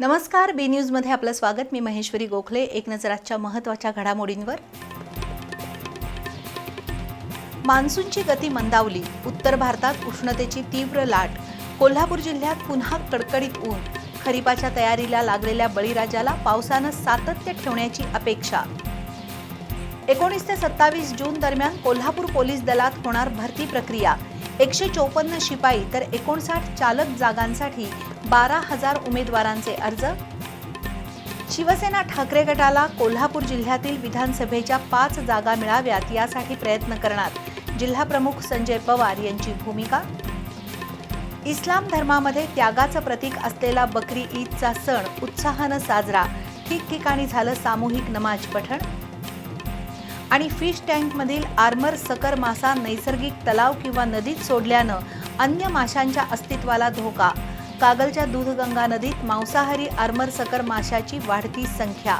नमस्कार बी न्यूजमध्ये आपलं स्वागत. मी महेश्वरी गोखले. एक नजर आजच्या महत्त्वाच्या घडामोडींवर. मान्सूनची गती मंदावली. उत्तर भारतात उष्णतेची तीव्र लाट. कोल्हापूर जिल्ह्यात पुन्हा कडकडीत ऊन. खरीपाच्या तयारीला लागलेल्या बळीराजाला पावसानं सातत्य ठेवण्याची अपेक्षा. एकोणीस ते सत्तावीस जून दरम्यान कोल्हापूर पोलीस दलात होणार भरती प्रक्रिया. एकशे चोपन्न शिपाई तर एकोणसाठ चालक जागांसाठी बारा हजार उमेदवारांचे अर्ज. शिवसेना ठाकरे गटाला कोल्हापूर जिल्ह्यातील विधानसभेच्या पाच जागा मिळाव्यात यासाठी प्रयत्न करणार जिल्हाप्रमुख संजय पवार यांची भूमिका. इस्लाम धर्मामध्ये त्यागाचं प्रतीक असलेला बकरी ईदचा सण उत्साहानं साजरा. ठिकठिकाणी झालं सामूहिक नमाज पठण. आणि फिश टँकमधील आर्मर सकर मासा नैसर्गिक तलाव किंवा नदीत सोडल्यानं अन्य माशांच्या अस्तित्वाला धोका. कागलच्या दूधगंगा नदीत मांसाहारी आर्मर सकर माशाची वाढती संख्या.